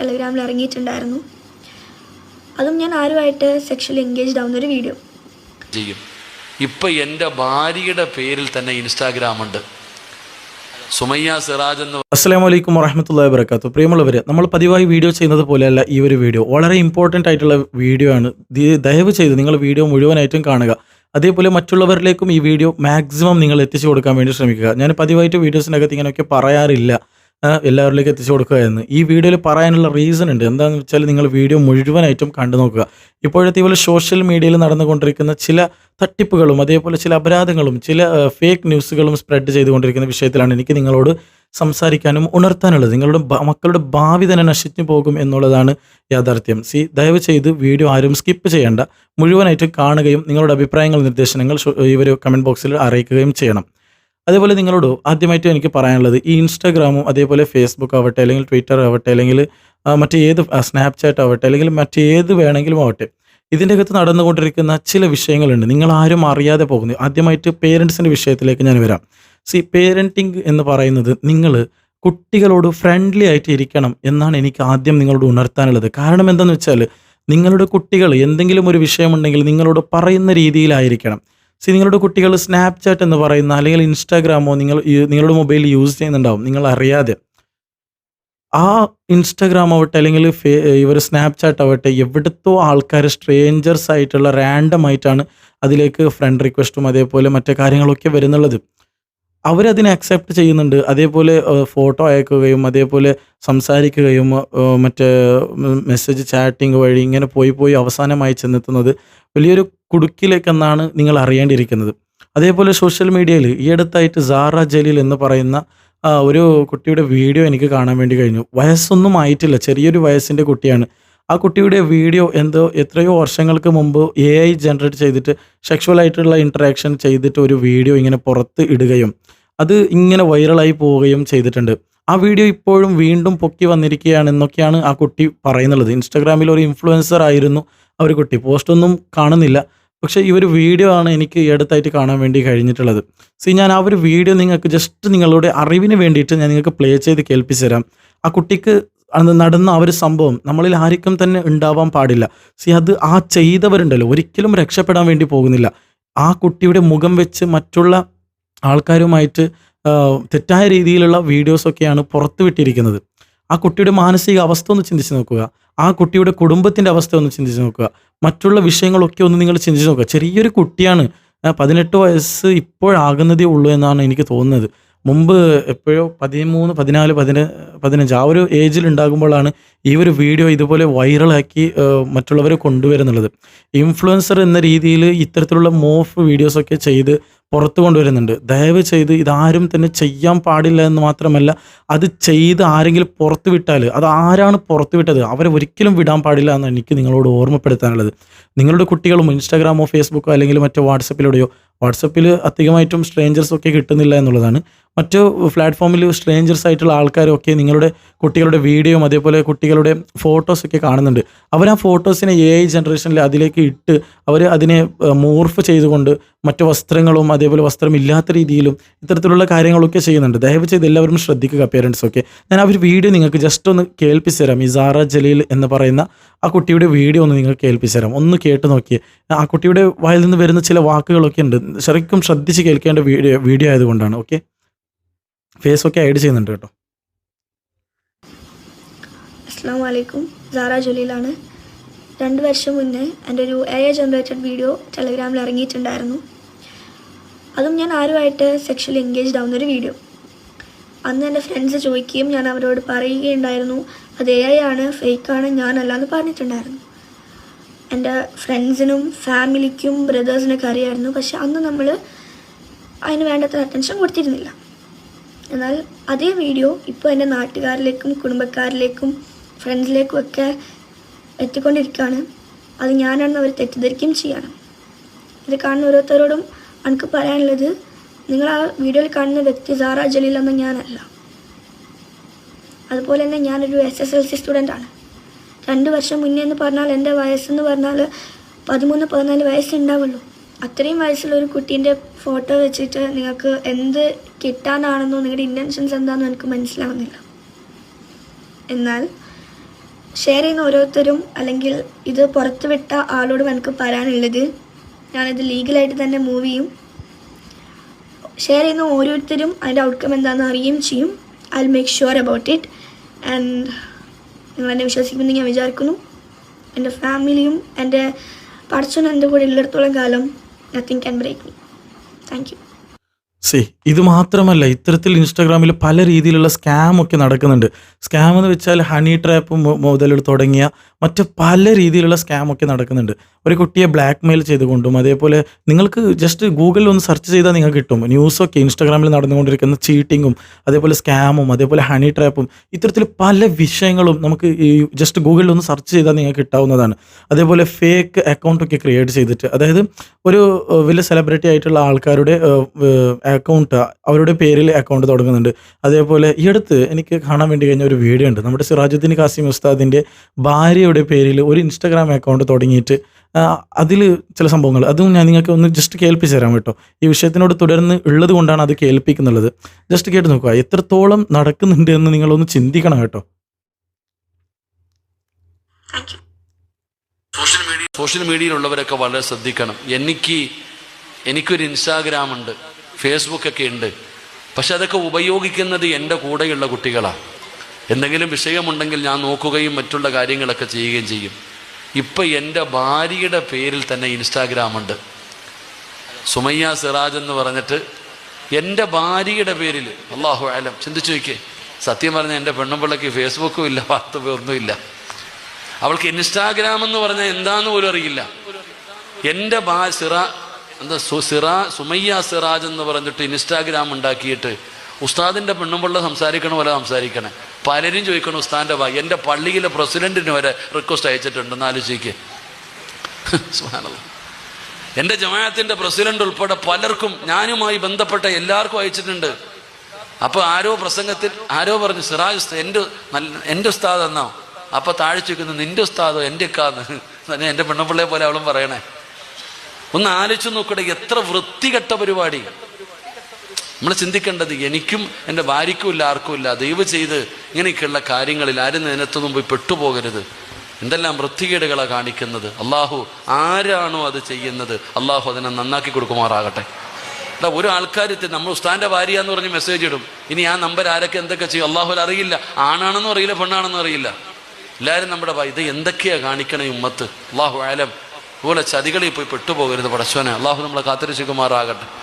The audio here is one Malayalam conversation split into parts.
ടെലഗ്രാമിൽ ഇറങ്ങിയിട്ടുണ്ടായിരുന്നു. അതും ഞാൻ ആരുമായിട്ട് സെക്ഷലി എൻഗേജ്ഡ് ആവുന്ന ഒരു വീഡിയോ ചെയ്യും. ഇപ്പൊ എന്റെ ഭാര്യയുടെ പേരിൽ തന്നെ ഇൻസ്റ്റാഗ്രാം ഉണ്ട്. സുമയ്യ സിറാജ് എന്ന് അസ്സാം വലൈക്കും വറഹമത്തല്ലാ വബർക്കാത്തു പ്രിയമുള്ളവർ നമ്മൾ പതിവായി വീഡിയോ ചെയ്യുന്നത് പോലെയല്ല ഈ ഒരു വീഡിയോ. വളരെ ഇമ്പോർട്ടന്റ് ആയിട്ടുള്ള വീഡിയോ ആണ്. ദയവ് ചെയ്ത് നിങ്ങൾ വീഡിയോ മുഴുവനായിട്ടും കാണുക. അതേപോലെ മറ്റുള്ളവരിലേക്കും ഈ വീഡിയോ മാക്സിമം നിങ്ങൾ എത്തിച്ചു കൊടുക്കാൻ വേണ്ടി ശ്രമിക്കുക. ഞാൻ പതിവായിട്ട് വീഡിയോസിനകത്ത് ഇങ്ങനെയൊക്കെ പറയാറില്ല. എല്ലാവരിലേക്കും എത്തിച്ചു കൊടുക്കുക എന്ന്. ഈ വീഡിയോയിൽ പറയാനുള്ള റീസൺ ഉണ്ട്. എന്താണെന്ന് വെച്ചാൽ നിങ്ങൾ വീഡിയോ മുഴുവനായിട്ടും കണ്ടു നോക്കുക. ഇപ്പോഴത്തെ പോലെ സോഷ്യൽ മീഡിയയിൽ നടന്നുകൊണ്ടിരിക്കുന്ന ചില തട്ടിപ്പുകളും അതേപോലെ ചില അപരാധങ്ങളും ചില ഫേക്ക് ന്യൂസുകളും സ്പ്രെഡ് ചെയ്തുകൊണ്ടിരിക്കുന്ന വിഷയത്തിലാണ് എനിക്ക് നിങ്ങളോട് സംസാരിക്കാനും ഉണർത്താനുള്ളത്. നിങ്ങളുടെ മക്കളുടെ ഭാവി തന്നെ നശിച്ചു പോകും എന്നുള്ളതാണ് യാഥാർത്ഥ്യം. സി ദയവ് ചെയ്ത് വീഡിയോ ആരും സ്കിപ്പ് ചെയ്യേണ്ട. മുഴുവനായിട്ട് കാണുകയും നിങ്ങളുടെ അഭിപ്രായങ്ങൾ നിർദ്ദേശങ്ങൾ ഇവർ കമന്റ് ബോക്സിൽ അറിയിക്കുകയും ചെയ്യണം. അതേപോലെ നിങ്ങളോട് ആദ്യമായിട്ട് എനിക്ക് പറയാനുള്ളത് ഈ ഇൻസ്റ്റാഗ്രാമും അതേപോലെ ഫേസ്ബുക്ക് ആവട്ടെ അല്ലെങ്കിൽ ട്വിറ്റർ ആവട്ടെ അല്ലെങ്കിൽ മറ്റേത് സ്നാപ്ചാറ്റ് ആവട്ടെ അല്ലെങ്കിൽ മറ്റേത് വേണമെങ്കിലും ആവട്ടെ ഇതിന്റെ അകത്ത് നടന്നുകൊണ്ടിരിക്കുന്ന ചില വിഷയങ്ങളുണ്ട്. നിങ്ങൾ ആരും അറിയാതെ പോകുന്നു. ആദ്യമായിട്ട് പേരൻസിന്റെ വിഷയത്തിലേക്ക് ഞാൻ വരാം. സി പേരന്റിങ് എന്ന് പറയുന്നത് നിങ്ങൾ കുട്ടികളോട് ഫ്രണ്ട്ലി ആയിട്ട് ഇരിക്കണം എന്നാണ് എനിക്ക് ആദ്യം നിങ്ങളോട് ഉണർത്താനുള്ളത്. കാരണം എന്താണെന്ന് വെച്ചാൽ നിങ്ങളുടെ കുട്ടികൾ എന്തെങ്കിലും ഒരു വിഷയമുണ്ടെങ്കിൽ നിങ്ങളോട് പറയുന്ന രീതിയിലായിരിക്കണം. സി നിങ്ങളുടെ കുട്ടികൾ സ്നാപ്ചാറ്റ് എന്ന് പറയുന്ന അല്ലെങ്കിൽ ഇൻസ്റ്റാഗ്രാമോ നിങ്ങൾ നിങ്ങളുടെ മൊബൈൽ യൂസ് ചെയ്യുന്നുണ്ടാവും. നിങ്ങൾ അറിയാതെ. ആ ഇൻസ്റ്റാഗ്രാം ആവട്ടെ അല്ലെങ്കിൽ ഇവർ സ്നാപ്ചാറ്റ് ആവട്ടെ എവിടുത്തോ ആൾക്കാർ സ്ട്രേഞ്ചേഴ്സ് ആയിട്ടുള്ള റാൻഡം ആയിട്ടാണ് അതിലേക്ക് ഫ്രണ്ട് റിക്വസ്റ്റും അതേപോലെ മറ്റു കാര്യങ്ങളൊക്കെ വരുന്നുള്ളത്. അവരതിനെ അക്സെപ്റ്റ് ചെയ്യുന്നുണ്ട്. അതേപോലെ ഫോട്ടോ അയക്കുകയും അതേപോലെ സംസാരിക്കുകയും മറ്റേ മെസ്സേജ് ചാറ്റിംഗ് വഴി ഇങ്ങനെ പോയി പോയി അവസാനമായി ചെന്നെത്തുന്നത് വലിയൊരു കുടുക്കിലേക്കെന്നാണ് നിങ്ങൾ അറിയേണ്ടിയിരിക്കുന്നത്. അതേപോലെ സോഷ്യൽ മീഡിയയിൽ ഈ അടുത്തായിട്ട് സാറ ജലീൽ എന്ന് പറയുന്ന ഒരു കുട്ടിയുടെ വീഡിയോ എനിക്ക് കാണാൻ വേണ്ടി കഴിഞ്ഞു. വയസ്സൊന്നും ആയിട്ടില്ല. ചെറിയൊരു വയസ്സിന്റെ കുട്ടിയാണ്. ആ കുട്ടിയുടെ വീഡിയോ എന്തോ എത്രയോ വർഷങ്ങൾക്ക് മുമ്പ് എ ഐ ജനറേറ്റ് ചെയ്തിട്ട് സെക്ഷുവൽ ആയിട്ടുള്ള ഇന്ററാക്ഷൻ ചെയ്തിട്ട് ഒരു വീഡിയോ ഇങ്ങനെ പുറത്ത് ഇടുകയും അത് ഇങ്ങനെ വൈറലായി പോവുകയും ചെയ്തിട്ടുണ്ട്. ആ വീഡിയോ ഇപ്പോഴും വീണ്ടും പൊക്കി വന്നിരിക്കുകയാണെന്നൊക്കെയാണ് ആ കുട്ടി പറയുന്നുള്ളത്. ഇൻസ്റ്റാഗ്രാമിൽ ഒരു ഇൻഫ്ലുവൻസർ ആയിരുന്നു ആ ഒരു കുട്ടി. പോസ്റ്റൊന്നും കാണുന്നില്ല. പക്ഷേ ഈ ഒരു വീഡിയോ ആണ് എനിക്ക് അടുത്തായിട്ട് കാണാൻ വേണ്ടി കഴിഞ്ഞിട്ടുള്ളത്. സി ഞാൻ ആ ഒരു വീഡിയോ നിങ്ങൾക്ക് ജസ്റ്റ് നിങ്ങളുടെ അറിവിന് വേണ്ടിയിട്ട് ഞാൻ നിങ്ങൾക്ക് പ്ലേ ചെയ്ത് കേൾപ്പിച്ചു തരാം ആ കുട്ടിക്ക് അന്ന് നടന്ന ആ ഒരു സംഭവം നമ്മളിൽ ആർക്കും തന്നെ ഉണ്ടാവാൻ പാടില്ല. സി അത് ആ ചെയ്തവരുണ്ടല്ലോ. ഒരിക്കലും രക്ഷപ്പെടാൻ വേണ്ടി പോകുന്നില്ല. ആ കുട്ടിയുടെ മുഖം വെച്ച് മറ്റുള്ള ആൾക്കാരുമായിട്ട് തെറ്റായ രീതിയിലുള്ള വീഡിയോസൊക്കെയാണ് പുറത്തു വിട്ടിരിക്കുന്നത്. ആ കുട്ടിയുടെ മാനസിക അവസ്ഥ ഒന്ന് ചിന്തിച്ച് നോക്കുക. ആ കുട്ടിയുടെ കുടുംബത്തിന്റെ അവസ്ഥ ഒന്ന് ചിന്തിച്ച് നോക്കുക. മറ്റുള്ള വിഷയങ്ങളൊക്കെ ഒന്ന് നിങ്ങൾ ചിന്തിച്ച് നോക്കുക. ചെറിയൊരു കുട്ടിയാണ് പതിനെട്ട് വയസ്സ് ഇപ്പോഴാകുന്നതേ ഉള്ളൂ എന്നാണ് എനിക്ക് തോന്നുന്നത്. മുമ്പ് എപ്പോഴോ പതിമൂന്ന് പതിനാല് പതിന പതിനഞ്ച് ആ ഒരു ഏജിൽ ഉണ്ടാകുമ്പോഴാണ് ഈ ഒരു വീഡിയോ ഇതുപോലെ വൈറലാക്കി മറ്റുള്ളവരെ കൊണ്ടുവരുന്നുള്ളത്. ഇൻഫ്ലുവൻസർ എന്ന രീതിയിൽ ഇത്തരത്തിലുള്ള മോഫ് വീഡിയോസൊക്കെ ചെയ്ത് പുറത്തു കൊണ്ടുവരുന്നുണ്ട്. ദയവ് ചെയ്ത് ഇതാരും തന്നെ ചെയ്യാൻ പാടില്ല എന്ന് മാത്രമല്ല അത് ചെയ്ത് ആരെങ്കിലും പുറത്തു വിട്ടാൽ അത് ആരാണ് പുറത്തു വിട്ടത്? അവരെ ഒരിക്കലും വിടാൻ പാടില്ല എന്ന് എനിക്ക് നിങ്ങളോട് ഓർമ്മപ്പെടുത്താനുള്ളത്. നിങ്ങളുടെ കുട്ടികളും ഇൻസ്റ്റാഗ്രാമോ ഫേസ്ബുക്കോ അല്ലെങ്കിൽ മറ്റോ വാട്സപ്പിലൂടെയോ വാട്സപ്പിൽ അധികമായിട്ടും സ്ട്രേഞ്ചേഴ്സൊക്കെ കിട്ടുന്നില്ല എന്നുള്ളതാണ് മറ്റു പ്ലാറ്റ്ഫോമിൽ സ്ട്രേഞ്ചേഴ്സ് ആയിട്ടുള്ള ആൾക്കാരൊക്കെ നിങ്ങളുടെ കുട്ടികളുടെ വീഡിയോയും അതേപോലെ കുട്ടികളുടെ ഫോട്ടോസൊക്കെ കാണുന്നുണ്ട്. അവർ ആ ഫോട്ടോസിനെ എ ഐ ജനറേഷനിൽ അതിലേക്ക് ഇട്ട് അവർ അതിനെ മോർഫ് ചെയ്തുകൊണ്ട് മറ്റു വസ്ത്രങ്ങളും അതേപോലെ വസ്ത്രമില്ലാത്ത രീതിയിലും ഇത്തരത്തിലുള്ള കാര്യങ്ങളൊക്കെ ചെയ്യുന്നുണ്ട്. ദയവ് ചെയ്ത് എല്ലാവരും ശ്രദ്ധിക്കുക പേരൻസ് ഒക്കെ. ഞാൻ ആ ഒരു വീഡിയോ നിങ്ങൾക്ക് ജസ്റ്റ് ഒന്ന് കേൾപ്പിച്ചു തരാം. ഇസാറ ജലീൽ എന്ന് പറയുന്ന ആ കുട്ടിയുടെ വീഡിയോ ഒന്ന് നിങ്ങൾക്ക് കേൾപ്പിച്ചു തരാം. ഒന്ന് കേട്ട് നോക്കിയേ. ആ കുട്ടിയുടെ വായിൽ നിന്ന് വരുന്ന ചില വാക്കുകളൊക്കെ ഉണ്ട്. ശരിക്കും ശ്രദ്ധിച്ച് കേൾക്കേണ്ട വീഡിയോ വീഡിയോ ആയതുകൊണ്ടാണ്. ഓക്കെ ഫേസ് ഒക്കെ ആഡ് ചെയ്യുന്നുണ്ട് കേട്ടോ. അസ്സാം വലൈക്കും സാറ ജലീലാണ്. രണ്ട് വർഷം മുന്നേ എന്റെ ഒരു എ ഐ ജനറേറ്റഡ് വീഡിയോ ടെലഗ്രാമിൽ ഇറങ്ങിയിട്ടുണ്ടായിരുന്നു. അതും ഞാൻ ആരുമായിട്ട് സെക്ഷലി എൻഗേജ്ഡ് ആവുന്നൊരു വീഡിയോ അന്ന് എന്റെ ഫ്രണ്ട്സ് ചോദിക്കുകയും ഞാൻ അവരോട് പറയുകയുണ്ടായിരുന്നു അത് എ ഐ ആണ് ഫേക്കാണ് ഞാനല്ല എന്ന് പറഞ്ഞിട്ടുണ്ടായിരുന്നു. എന്റെ ഫ്രണ്ട്സിനും ഫാമിലിക്കും ബ്രദേഴ്സിനൊക്കെ അറിയായിരുന്നു പക്ഷെ അന്ന് നമ്മൾ അതിന് വേണ്ടത്ര അറ്റൻഷൻ കൊടുത്തിരുന്നില്ല. എന്നാൽ അതേ വീഡിയോ ഇപ്പോൾ എന്റെ നാട്ടുകാരിലേക്കും കുടുംബക്കാരിലേക്കും ഫ്രണ്ട്സിലേക്കും ഒക്കെ എത്തിക്കൊണ്ടിരിക്കുകയാണ്. അത് ഞാനാണെന്ന് അവർ തെറ്റിദ്ധരിക്കുകയും ചെയ്യണം. ഇത് കാണുന്ന ഓരോരുത്തരോടും എനിക്ക് പറയാനുള്ളത് നിങ്ങൾ ആ വീഡിയോയിൽ കാണുന്ന വ്യക്തി സാറ ജലീൽ എന്ന ഞാനല്ല. അതുപോലെ തന്നെ ഞാനൊരു S S L C student ആണ്. രണ്ട് വർഷം മുന്നേ എന്ന് പറഞ്ഞാൽ എന്റെ വയസ്സെന്ന് പറഞ്ഞാൽ പതിമൂന്ന് പതിനാല് വയസ്സുണ്ടാവുള്ളൂ അത്രയും വയസ്സുള്ള ഒരു കുട്ടീന്റെ ഫോട്ടോ വെച്ചിട്ട് നിങ്ങൾക്ക് എന്ത് കിട്ടാനാണെന്നോ നിങ്ങളുടെ ഇന്റൻഷൻസ് എന്താണെന്നോ എനിക്ക് മനസ്സിലാവുന്നില്ല. എന്നാൽ ഷെയർ ചെയ്യുന്ന ഓരോരുത്തരും അല്ലെങ്കിൽ ഇത് പുറത്തുവിട്ട ആളോടും എനിക്ക് പറയാനുള്ളത് ഞാനിത് ലീഗലായിട്ട് തന്നെ മൂവ് ചെയ്യും. ഷെയർ ചെയ്യുന്ന ഓരോരുത്തരും അതിന്റെ ഔട്ട്കം എന്താണെന്ന് അറിയുകയും ചെയ്യും. I make sure about it and നിങ്ങൾ എന്നെ വിശ്വസിക്കുമെന്ന് ഞാൻ വിചാരിക്കുന്നു. എന്റെ ഫാമിലിയും എന്റെ പഠിച്ചോൻ എന്റെ കൂടെ ഉള്ളിടത്തോളം കാലം nothing can break me thank you see ഇത് മാത്രമല്ല ഇത്തരത്തിൽ ഇൻസ്റ്റാഗ്രാമിൽ പല രീതിയിലുള്ള സ്കാം ഒക്കെ നടക്കുന്നുണ്ട്. സ്കാം എന്ന് വെച്ചാൽ ഹണി ട്രാപ്പ് മുതൽ തുടങ്ങിയ മറ്റ് പല രീതിയിലുള്ള സ്കാമൊക്കെ നടക്കുന്നുണ്ട്. ഒരു കുട്ടിയെ ബ്ലാക്ക് മെയിൽ ചെയ്തുകൊണ്ടും അതേപോലെ നിങ്ങൾക്ക് ജസ്റ്റ് ഗൂഗിളിൽ ഒന്ന് സെർച്ച് ചെയ്താൽ നിങ്ങൾക്ക് കിട്ടും. ന്യൂസൊക്കെ ഇൻസ്റ്റാഗ്രാമിൽ നടന്നുകൊണ്ടിരിക്കുന്ന ചീറ്റിങ്ങും അതേപോലെ സ്കാമും അതേപോലെ ഹണി ട്രാപ്പും ഇത്തരത്തിൽ പല വിഷയങ്ങളും നമുക്ക് ഈ ജസ്റ്റ് ഗൂഗിളിൽ ഒന്ന് സെർച്ച് ചെയ്താൽ നിങ്ങൾക്ക് കിട്ടാവുന്നതാണ്. അതേപോലെ ഫേക്ക് അക്കൗണ്ടൊക്കെ ക്രിയേറ്റ് ചെയ്തിട്ട് അതായത് ഒരു വലിയ സെലിബ്രിറ്റി ആയിട്ടുള്ള ആൾക്കാരുടെ അക്കൗണ്ട് അവരുടെ പേരിൽ അക്കൗണ്ട് തുടങ്ങുന്നുണ്ട്. അതേപോലെ ഈ അടുത്ത് എനിക്ക് കാണാൻ വേണ്ടി കഴിഞ്ഞ ഒരു വീഡിയോ ഉണ്ട്. നമ്മുടെ സിറാജുദ്ദീൻ കാസിം ഉസ്താദിന്റെ ഭാര്യയുടെ പേരിൽ ഒരു ഇൻസ്റ്റാഗ്രാം അക്കൗണ്ട് തുടങ്ങിയിട്ട് അതിൽ ചില സംഭവങ്ങൾ. അതും ഞാൻ നിങ്ങൾക്ക് ഒന്ന് ജസ്റ്റ് കേൾപ്പിച്ച് തരാം കേട്ടോ. ഈ വിഷയത്തിനോട് തുടർന്ന് ഉള്ളത് കൊണ്ടാണ് അത് കേൾപ്പിക്കുന്നുള്ളത് ജസ്റ്റ് കേട്ട് നോക്കുക. എത്രത്തോളം നടക്കുന്നുണ്ട് എന്ന് നിങ്ങളൊന്ന് ചിന്തിക്കണം കേട്ടോ. സോഷ്യൽ മീഡിയ സോഷ്യൽ മീഡിയയിലുള്ളവരൊക്കെ വളരെ ശ്രദ്ധിക്കണം. എനിക്ക് എനിക്കൊരു ഇൻസ്റ്റാഗ്രാം ഉണ്ട് ഫേസ്ബുക്കൊക്കെ ഉണ്ട്. പക്ഷെ അതൊക്കെ ഉപയോഗിക്കുന്നത് എന്റെ കൂടെയുള്ള കുട്ടികളാണ് എന്തെങ്കിലും വിഷയമുണ്ടെങ്കിൽ ഞാൻ നോക്കുകയും മറ്റുള്ള കാര്യങ്ങളൊക്കെ ചെയ്യുകയും ചെയ്യും. ഇപ്പം എന്റെ ഭാര്യയുടെ പേരിൽ തന്നെ ഇൻസ്റ്റാഗ്രാം ഉണ്ട്. സുമയ്യ സിറാജ് എന്ന് പറഞ്ഞിട്ട് എന്റെ ഭാര്യയുടെ പേരിൽ അള്ളാഹു ആലം ചിന്തിച്ചു നോക്കിയേ. സത്യം പറഞ്ഞ എന്റെ പെണ്ണുമ്പിള്ളക്ക് ഫേസ്ബുക്കും ഇല്ല വാട്സപ്പും ഒന്നുമില്ല അവൾക്ക് ഇൻസ്റ്റാഗ്രാം എന്ന് പറഞ്ഞാൽ എന്താന്ന് പോലും അറിയില്ല. എന്റെ ബാ സിറ എന്താ സിറ സുമയ്യ സിറാജ് എന്ന് പറഞ്ഞിട്ട് ഇൻസ്റ്റാഗ്രാം ഉണ്ടാക്കിയിട്ട് ഉസ്താദിന്റെ പെണ്ണുമ്പിള്ള സംസാരിക്കണ പോലെ സംസാരിക്കണേ. പലരും ചോദിക്കണം ഉസ്താന്റെ ഭാഗ്യം എന്റെ പള്ളിയിലെ പ്രസിഡന്റിന് വരെ റിക്വസ്റ്റ് അയച്ചിട്ടുണ്ട് ആലോചിക്ക്. സുബ്ഹാനല്ലാഹ്. എന്റെ ജമാഅത്തിന്റെ പ്രസിഡന്റ് ഉൾപ്പെടെ പലർക്കും ഞാനുമായി ബന്ധപ്പെട്ട എല്ലാവർക്കും അയച്ചിട്ടുണ്ട്. അപ്പോൾ ആരോ പ്രസംഗത്തിൽ ആരോ പറഞ്ഞു സിറാജ് എന്റെ നല്ല എന്റെ ഉസ്താദ് എന്നോ? അപ്പോൾ താഴെ ചോദിക്കുന്നു നിന്റെ ഉസ്താദോ എന്റെ കാന്ന് തന്നെ എന്റെ പെണ്ണപ്പിള്ളയെ പോലെ അവളും പറയണേ. ഒന്ന് ആലോചിച്ച് നോക്കട്ടെ എത്ര വൃത്തികെട്ട പരിപാടി. നമ്മൾ ചിന്തിക്കേണ്ടത് എനിക്കും എന്റെ ഭാര്യയ്ക്കും ഇല്ല ആർക്കും ഇല്ല. ദയവ് ചെയ്ത് ഇങ്ങനെയൊക്കെയുള്ള കാര്യങ്ങളിൽ ആരും അതിനകത്തൊന്നും പോയി പെട്ടുപോകരുത്. എന്തെല്ലാം വൃത്തികേടുകളാണ് കാണിക്കുന്നത്. അള്ളാഹു ആരാണോ അത് ചെയ്യുന്നത്? അള്ളാഹു അതിനെ നന്നാക്കി കൊടുക്കുമാറാകട്ടെ. അല്ല ഒരു ആൾക്കാരെത്തി നമ്മൾ ഉസ്താന്റെ ഭാര്യ എന്ന് പറഞ്ഞ് മെസ്സേജ് ഇടും. ഇനി ആ നമ്പർ ആരൊക്കെ എന്തൊക്കെ ചെയ്യും? അള്ളാഹു അറിയില്ല. ആണാണെന്നും അറിയില്ല പെണ്ണാണെന്നും അറിയില്ല. എല്ലാവരും നമ്മുടെ ഇത് എന്തൊക്കെയാണ് കാണിക്കണേ ഉമ്മത്ത്? അള്ളാഹു ആലം. അതുപോലെ ചതികളിൽ പോയി പെട്ടുപോകരുത് പടച്ചോനെ. അള്ളാഹു നമ്മളെ കാത്തിരക്ഷിക്കുമാറാകട്ടെ.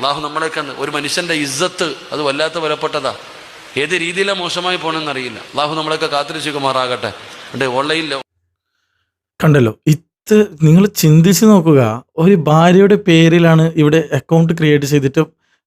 അള്ളാഹു നമ്മളെയൊക്കെ ഒരു മനുഷ്യന്റെ ഇജ്ജത്ത് അത് വല്ലാത്ത വിലപ്പെട്ടതാ. ഏത് രീതിയിലാണ് മോശമായി പോകണമെന്നറിയില്ല അള്ളാഹു നമ്മളെയൊക്കെ കാത്തിരിച്ചുമാറാകട്ടെ ഉണ്ട് കണ്ടല്ലോ ഇത് നിങ്ങൾ ചിന്തിച്ച് നോക്കുക ഒരു ഭാര്യയുടെ പേരിലാണ് ഇവിടെ അക്കൗണ്ട് ക്രിയേറ്റ് ചെയ്തിട്ട്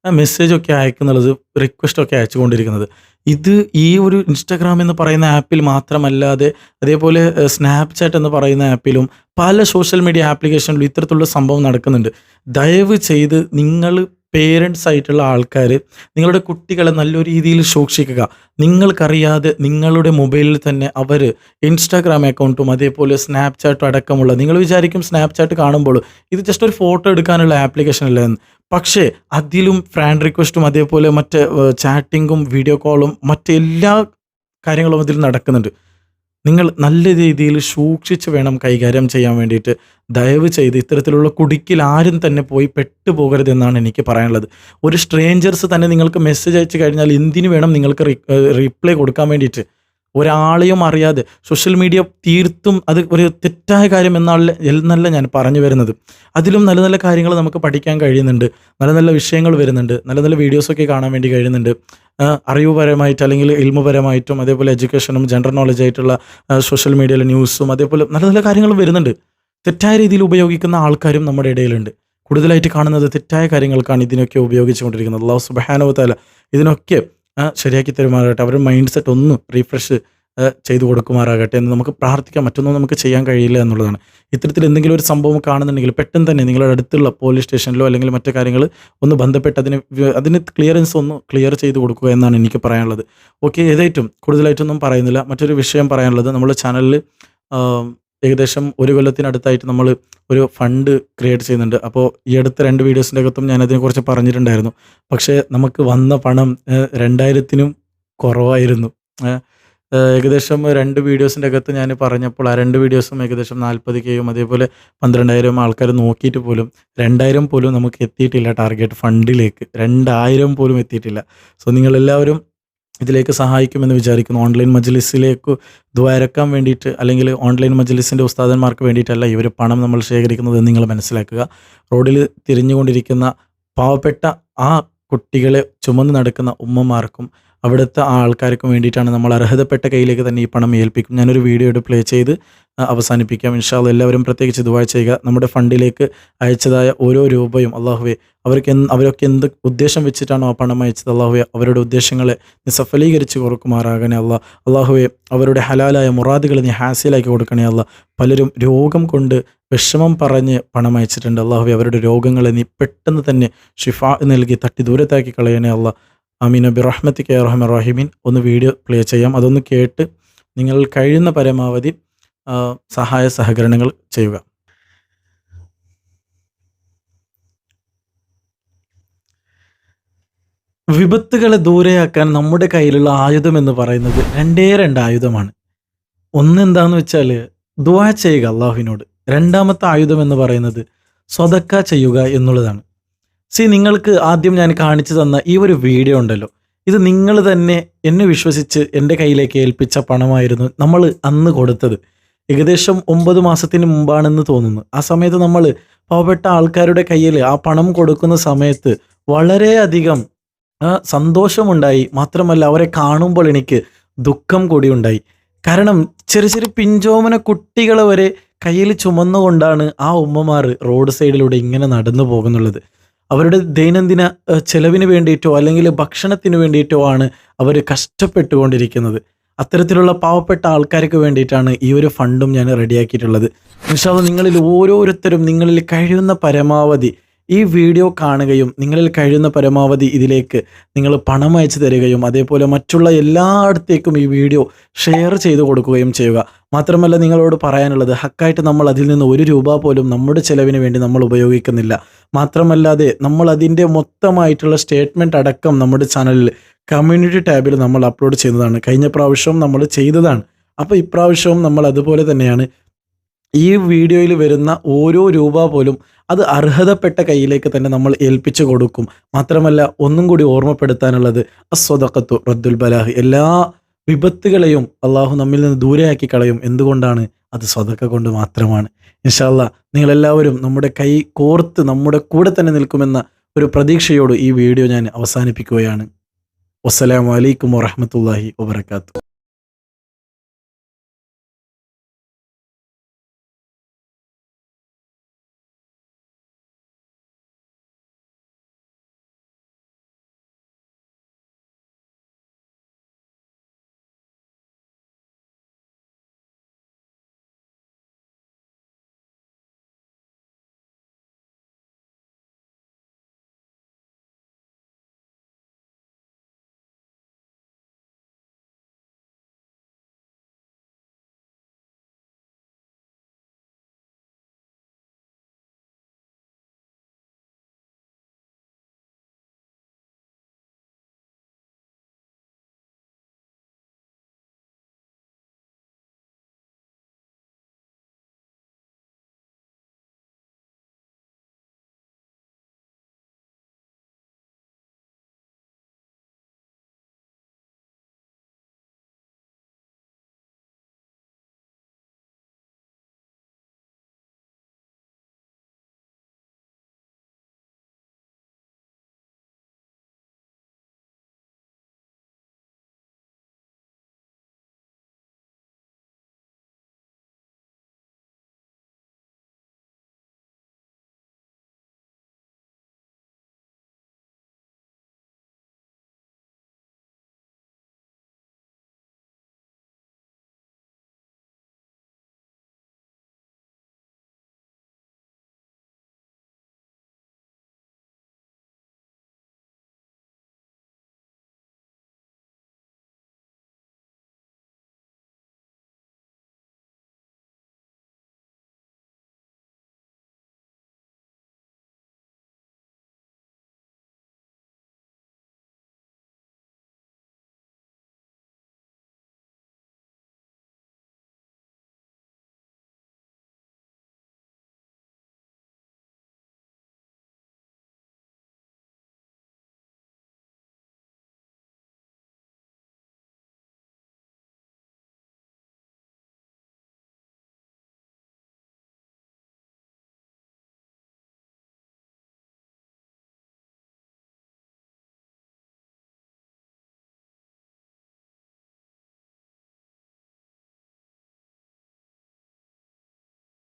മെസ്സേജ് ഒക്കെ അയക്കുന്നുള്ളത് റിക്വസ്റ്റ് ഒക്കെ അയച്ചുകൊണ്ടിരിക്കുന്നത്. ഇത് ഈ ഒരു ഇൻസ്റ്റാഗ്രാം എന്ന് പറയുന്ന ആപ്പിൽ മാത്രമല്ലാതെ അതേപോലെ സ്നാപ്ചാറ്റ് എന്ന് പറയുന്ന ആപ്പിലും പല സോഷ്യൽ മീഡിയ ആപ്ലിക്കേഷനിലും ഇത്തരത്തിലുള്ള സംഭവം നടക്കുന്നുണ്ട്. ദയവ് ചെയ്ത് നിങ്ങൾ പേരൻസ് ആയിട്ടുള്ള ആൾക്കാർ നിങ്ങളുടെ കുട്ടികളെ നല്ല രീതിയിൽ സൂക്ഷിക്കുക. നിങ്ങൾക്കറിയാതെ നിങ്ങളുടെ മൊബൈലിൽ തന്നെ അവർ ഇൻസ്റ്റാഗ്രാം അക്കൗണ്ടും അതേപോലെ സ്നാപ്ചാറ്റും അടക്കമുള്ള നിങ്ങൾ വിചാരിക്കും സ്നാപ്ചാറ്റ് കാണുമ്പോൾ ഇത് ജസ്റ്റ് ഒരു ഫോട്ടോ എടുക്കാനുള്ള ആപ്ലിക്കേഷൻ അല്ല പക്ഷേ അതിലും ഫ്രാൻഡ് റിക്വസ്റ്റും അതേപോലെ മറ്റ് ചാറ്റിങ്ങും വീഡിയോ കോളും മറ്റെല്ലാ കാര്യങ്ങളും അതിൽ നടക്കുന്നുണ്ട്. നിങ്ങൾ നല്ല രീതിയിൽ സൂക്ഷിച്ച് വേണം കൈകാര്യം ചെയ്യാൻ വേണ്ടിയിട്ട്. ദയവ് ചെയ്ത് ഇത്തരത്തിലുള്ള കുടുക്കിൽ ആരും തന്നെ പോയി പെട്ടുപോകരുതെന്നാണ് എനിക്ക് പറയാനുള്ളത്. ഒരു സ്ട്രേഞ്ചേഴ്സ് തന്നെ നിങ്ങൾക്ക് മെസ്സേജ് അയച്ചു കഴിഞ്ഞാൽ എന്തിനു വേണം നിങ്ങൾക്ക് റിപ്ലൈ കൊടുക്കാൻ വേണ്ടിയിട്ട്? ഒരാളെയും അറിയാതെ സോഷ്യൽ മീഡിയ തീർത്തും അത് ഒരു തെറ്റായ കാര്യം എന്നാണ് എന്നല്ല ഞാൻ പറഞ്ഞു വരുന്നത്. അതിലും നല്ല നല്ല കാര്യങ്ങൾ നമുക്ക് പഠിക്കാൻ കഴിയുന്നുണ്ട്. നല്ല നല്ല വിഷയങ്ങൾ വരുന്നുണ്ട്. നല്ല നല്ല വീഡിയോസൊക്കെ കാണാൻ വേണ്ടി കഴിയുന്നുണ്ട്. അറിവുപരമായിട്ട് അല്ലെങ്കിൽ ഇൽമുപരമായിട്ടും അതേപോലെ എഡ്യൂക്കേഷനും ജനറൽ നോളജ് ആയിട്ടുള്ള സോഷ്യൽ മീഡിയയിലെ ന്യൂസും അതേപോലെ നല്ല നല്ല കാര്യങ്ങളും വരുന്നുണ്ട്. തെറ്റായ രീതിയിൽ ഉപയോഗിക്കുന്ന ആൾക്കാരും നമ്മുടെ ഇടയിലുണ്ട്. കൂടുതലായിട്ട് കാണുന്നത് തെറ്റായ കാര്യങ്ങൾക്കാണ് ഇതിനൊക്കെ ഉപയോഗിച്ചുകൊണ്ടിരിക്കുന്നത്. അള്ളാഹു തല ഇതിനൊക്കെ ശരിയാക്കി തരുമാറാകട്ടെ. അവരുടെ മൈൻഡ് സെറ്റ് ഒന്ന് റീഫ്രഷ് ചെയ്തു കൊടുക്കുമാറാകട്ടെ എന്ന് നമുക്ക് പ്രാർത്ഥിക്കാം. മറ്റൊന്നും നമുക്ക് ചെയ്യാൻ കഴിയില്ല എന്നുള്ളതാണ്. ഇത്തരത്തിൽ എന്തെങ്കിലും ഒരു സംഭവം കാണുന്നുണ്ടെങ്കിൽ പെട്ടെന്ന് തന്നെ നിങ്ങളുടെ അടുത്തുള്ള പോലീസ് സ്റ്റേഷനിലോ അല്ലെങ്കിൽ മറ്റു കാര്യങ്ങൾ ഒന്ന് ബന്ധപ്പെട്ട് അതിന് അതിന് ക്ലിയറൻസ് ഒന്ന് ക്ലിയർ ചെയ്ത് കൊടുക്കുക എന്നാണ് എനിക്ക് പറയാനുള്ളത്. ഓക്കെ ഏതായിട്ടും കൂടുതലായിട്ടൊന്നും പറയുന്നില്ല. മറ്റൊരു വിഷയം പറയാനുള്ളത് നമ്മുടെ ചാനലിൽ ഏകദേശം ഒരു കൊല്ലത്തിനടുത്തായിട്ട് നമ്മൾ ഒരു ഫണ്ട് ക്രിയേറ്റ് ചെയ്യുന്നുണ്ട്. അപ്പോൾ ഈ അടുത്ത രണ്ട് വീഡിയോസിന്റെ അകത്തും ഞാൻ അതിനെക്കുറിച്ച് പറഞ്ഞിട്ടുണ്ടായിരുന്നു. പക്ഷേ നമുക്ക് വന്ന പണം രണ്ടായിരത്തിനും കുറവായിരുന്നു. ഏകദേശം രണ്ട് വീഡിയോസിന്റെ അകത്ത് ഞാൻ പറഞ്ഞപ്പോൾ ആ രണ്ട് വീഡിയോസും ഏകദേശം നാൽപ്പത് കെയും അതേപോലെ പന്ത്രണ്ടായിരം ആൾക്കാർ നോക്കിയിട്ട് പോലും രണ്ടായിരം പോലും നമുക്ക് എത്തിയിട്ടില്ല ടാർഗറ്റ് ഫണ്ടിലേക്ക്. രണ്ടായിരം പോലും എത്തിയിട്ടില്ല. സോ നിങ്ങളെല്ലാവരും ഇതിലേക്ക് സഹായിക്കുമെന്ന് വിചാരിക്കുന്നു. ഓൺലൈൻ മജ്ലിസിലേക്ക് ദ്വാരക്കാൻ വേണ്ടിയിട്ട് അല്ലെങ്കിൽ ഓൺലൈൻ മജ്ലിസിന്റെ ഉസ്താദന്മാർക്ക് വേണ്ടിയിട്ടല്ല ഇവർ പണം നമ്മൾ ശേഖരിക്കുന്നത് നിങ്ങൾ മനസ്സിലാക്കുക. റോഡിൽ തിരിഞ്ഞുകൊണ്ടിരിക്കുന്ന പാവപ്പെട്ട ആ കുട്ടികളെ ചുമന്ന് നടക്കുന്ന ഉമ്മമാർക്കും അവിടുത്തെ ആൾക്കാർക്ക് വേണ്ടിയിട്ടാണ് നമ്മൾ അർഹതപ്പെട്ട കയ്യിലേക്ക് തന്നെ ഈ പണം ഏൽപ്പിക്കും. ഞാനൊരു വീഡിയോ എടുത്ത് പ്ലേ ചെയ്ത് അവസാനിപ്പിക്കാം. ഇൻഷാല്ല എല്ലാവരും പ്രത്യേകിച്ച് ദുവാ ചെയ്യുക. നമ്മുടെ ഫണ്ടിലേക്ക് അയച്ചതായ ഓരോ രൂപയും അള്ളാഹുവെ അവർക്ക് എന്ത് അവരൊക്കെ എന്ത് ഉദ്ദേശം വെച്ചിട്ടാണോ ആ പണം അയച്ചത്? അള്ളാഹുവെ അവരുടെ ഉദ്ദേശങ്ങളെ നിസഫലീകരിച്ച് കൊടുക്കുമാറാകണേ അല്ല അള്ളാഹുവെ അവരുടെ ഹലാലായ മുറാദുകൾ നീ ഹാസിലാക്കി കൊടുക്കണേ അല്ല പലരും രോഗം കൊണ്ട് വിഷമം പറഞ്ഞ് പണം അയച്ചിട്ടുണ്ട്. അള്ളാഹുവെ അവരുടെ രോഗങ്ങളെ നീ പെട്ടെന്ന് തന്നെ ഷിഫ നൽകി തട്ടി ദൂരത്താക്കി കളയണേ അല്ല അമീൻ അബി റഹ്മത്തി കെ റഹ്മൻ റഹീമീൻ. ഒന്ന് വീഡിയോ പ്ലേ ചെയ്യാം. അതൊന്ന് കേട്ട് നിങ്ങൾ കഴിയുന്ന പരമാവധി സഹായ സഹകരണങ്ങൾ ചെയ്യുക. വിപത്തുകളെ ദൂരെയാക്കാൻ നമ്മുടെ കയ്യിലുള്ള ആയുധം എന്ന് പറയുന്നത് രണ്ടേ രണ്ട് ആയുധമാണ്. ഒന്ന് എന്താന്ന് വെച്ചാൽ ദുവാ ചെയ്യുക അള്ളാഹുവിനോട് രണ്ടാമത്തെ ആയുധം എന്ന് പറയുന്നത് സ്വതക്ക ചെയ്യുക എന്നുള്ളതാണ്. സി നിങ്ങൾക്ക് ആദ്യം ഞാൻ കാണിച്ചു തന്ന ഈ ഒരു വീഡിയോ ഉണ്ടല്ലോ. ഇത് നിങ്ങൾ തന്നെ എന്നെ വിശ്വസിച്ച് എന്റെ കയ്യിലേക്ക് ഏൽപ്പിച്ച പണമായിരുന്നു നമ്മൾ അന്ന് കൊടുത്തത്. ഏകദേശം ഒമ്പത് മാസത്തിന് മുമ്പാണെന്ന് തോന്നുന്നു. ആ സമയത്ത് നമ്മൾ പാവപ്പെട്ട ആൾക്കാരുടെ കയ്യിൽ ആ പണം കൊടുക്കുന്ന സമയത്ത് വളരെയധികം സന്തോഷമുണ്ടായി. മാത്രമല്ല അവരെ കാണുമ്പോൾ എനിക്ക് ദുഃഖം കൂടി ഉണ്ടായി കാരണം ചെറിയ ചെറിയ പിഞ്ചോമന കുട്ടികളെ വരെ കയ്യിൽ ചുമന്നുകൊണ്ടാണ് ആ ഉമ്മമാർ റോഡ് സൈഡിലൂടെ ഇങ്ങനെ നടന്നു പോകുന്നുള്ളത്. അവരുടെ ദൈനംദിന ചെലവിന് വേണ്ടിയിട്ടോ അല്ലെങ്കിൽ ഭക്ഷണത്തിന് വേണ്ടിയിട്ടോ ആണ് അവർ കഷ്ടപ്പെട്ടുകൊണ്ടിരിക്കുന്നത്. അത്തരത്തിലുള്ള പാവപ്പെട്ട ആൾക്കാർക്ക് വേണ്ടിയിട്ടാണ് ഈ ഒരു ഫണ്ടും ഞാൻ റെഡിയാക്കിയിട്ടുള്ളത്. നിഷാദ് നിങ്ങളിൽ ഓരോരുത്തരും നിങ്ങളിൽ കഴിയുന്ന പരമാവധി ഈ വീഡിയോ കാണുകയും നിങ്ങളിൽ കഴിയുന്ന പരമാവധി ഇതിലേക്ക് നിങ്ങൾ പണം അയച്ചു തരികയും അതേപോലെ മറ്റുള്ള എല്ലായിടത്തേക്കും ഈ വീഡിയോ ഷെയർ ചെയ്ത് കൊടുക്കുകയും ചെയ്യുക. മാത്രമല്ല നിങ്ങളോട് പറയാനുള്ളത് ഹക്കായിട്ട് നമ്മൾ അതിൽ നിന്ന് ഒരു രൂപ പോലും നമ്മുടെ ചെലവിന് വേണ്ടി നമ്മൾ ഉപയോഗിക്കുന്നില്ല. മാത്രമല്ലാതെ നമ്മൾ അതിന്റെ മൊത്തമായിട്ടുള്ള സ്റ്റേറ്റ്മെന്റ് അടക്കം നമ്മുടെ ചാനലിൽ കമ്മ്യൂണിറ്റി ടാബിൽ നമ്മൾ അപ്ലോഡ് ചെയ്തതാണ് കഴിഞ്ഞ പ്രാവശ്യവും നമ്മൾ ചെയ്തതാണ്. അപ്പോൾ ഇപ്രാവശ്യവും നമ്മൾ അതുപോലെ തന്നെയാണ്. ഈ വീഡിയോയിൽ വരുന്ന ഓരോ രൂപ പോലും അത് അർഹതപ്പെട്ട കയ്യിലേക്ക് തന്നെ നമ്മൾ ഏൽപ്പിച്ചു കൊടുക്കും. മാത്രമല്ല ഒന്നും കൂടി ഓർമ്മപ്പെടുത്താനുള്ളത് അസ്വതക്കത്തു റദ്ദുൽ ബലാഹ്. എല്ലാ വിപത്തുകളെയും അള്ളാഹു നമ്മിൽ നിന്ന് ദൂരെയാക്കി കളയും. എന്തുകൊണ്ടാണ്? അത് സ്വതക്ക കൊണ്ട് മാത്രമാണ്. ഇൻഷാല്ല നിങ്ങളെല്ലാവരും നമ്മുടെ കൈ കോർത്ത് നമ്മുടെ കൂടെ തന്നെ നിൽക്കുമെന്ന ഒരു പ്രതീക്ഷയോട് ഈ വീഡിയോ ഞാൻ അവസാനിപ്പിക്കുകയാണ്. വസ്സലാമലൈക്കും വറഹമത്തല്ലാഹി വബർക്കാത്തു